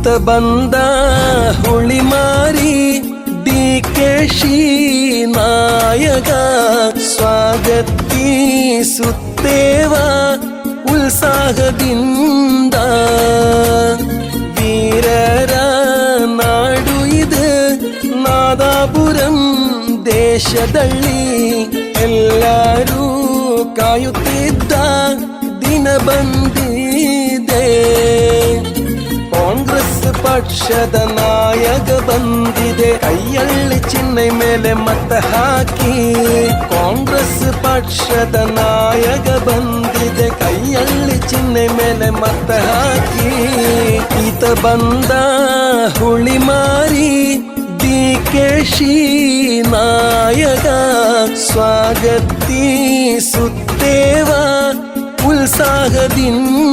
ಈತ ಬಂದ ಹುಳಿಮಾರಿ D K she ನಾಯಕ ಸ್ವಾಗತಿಸುತ್ತೇವ ಉತ್ಸಾಹದಿಂದ ವೀರರ ನಾಡು ಇದು ನಾದಾಪುರಂ ದೇಶದಲ್ಲಿ ಎಲ್ಲರೂ ಕಾಯುತ್ತಿದ್ದ ದಿನ ಬಂದಿದೆ ಕಾಂಗ್ರೆಸ್ ಪಕ್ಷದ ನಾಯಕ ಬಂದಿದೆ. ಕೈಯಲ್ಲಿ ಚಿಹ್ನೆ ಮೇಲೆ ಮತ ಹಾಕಿ ಕಾಂಗ್ರೆಸ್ ಪಕ್ಷದ ನಾಯಕ ಬಂದಿದೆ. ಕೈಯಲ್ಲಿ ಚಿಹ್ನೆ ಮೇಲೆ ಮತ ಹಾಕಿ ಈತ ಬಂದ ಹುಳಿ ಮಾರಿ ಡಿ ಕೆ ಶಿ ನಾಯಕ ಸ್ವಾಗತಿಸುತ್ತೇವ ಉತ್ಸಾಹದಿಂದ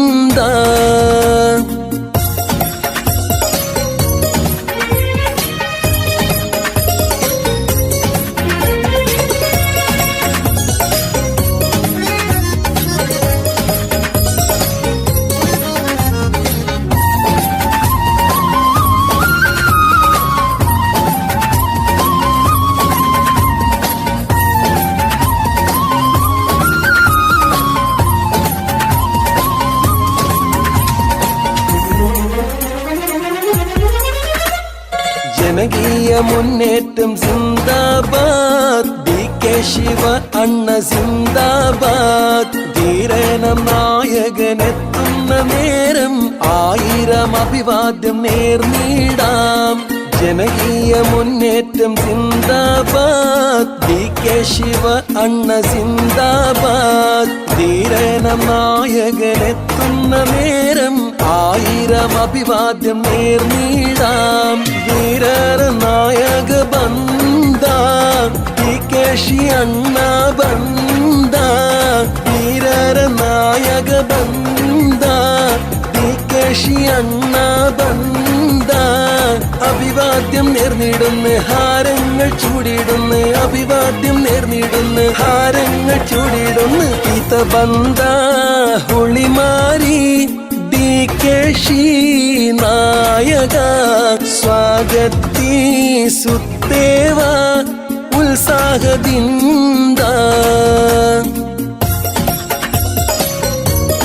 ജനകീയ മുന്നേറ്റം സിന്ദാബാദ്. ഡി കെ ശിവ അണ്ണ സിന്ദാബാദ്. ധീരനം നായകനെത്തുന്ന നേരം ആയിരം അഭിവാദ്യം നേർന്നിടാം ജനകീയ മുന്നേറ്റം സിന്ദാബാദ്. ഡി കെ ശിവ അണ്ണ സിന്ദാബാദ്. ധീരനം നായകനെത്തുന്ന നേരം ആയിരം അഭിവാദ്യം നേർന്നിടാം വീരർ നായക ബന്ദ ടി കേശി അണ്ണ ബന്ദ വീരർ നായക ബന്ദ ടി കേശി അണ്ണ ബന്ദ അഭിവാദ്യം നേർന്നിടുന്ന് ഹാരങ്ങൾ ചൂടിടുന്ന് അഭിവാദ്യം നേർന്നിടുന്ന് ഹാരങ്ങൾ ചൂടിടുന്ന് ഈത ബന്ദ ഹുളിമാരി ശ്രീകേശി നായക സ്വാഗത്തി സുത്തേവ ഉത്സാഹദിന്ദ